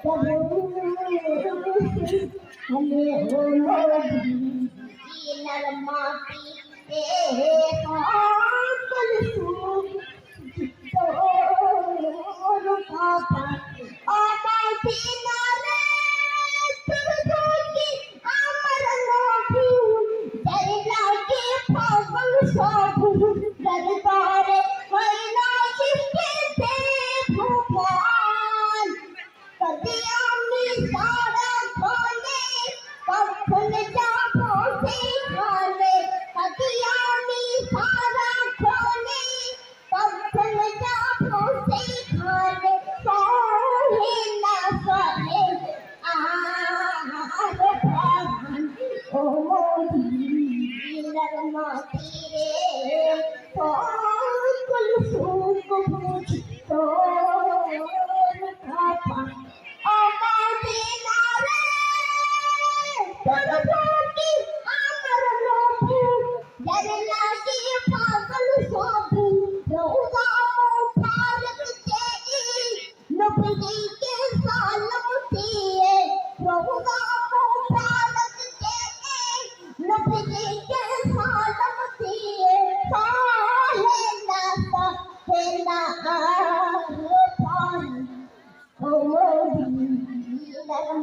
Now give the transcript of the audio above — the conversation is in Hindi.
हमें हो नरमा पीते पापल सू तो पापा पापा पीना रे तुम धोखी अमर लोभी जल लागे पापल साबु दरबारे वैला जिसके ते भूपा ও মদিনার মাটিরে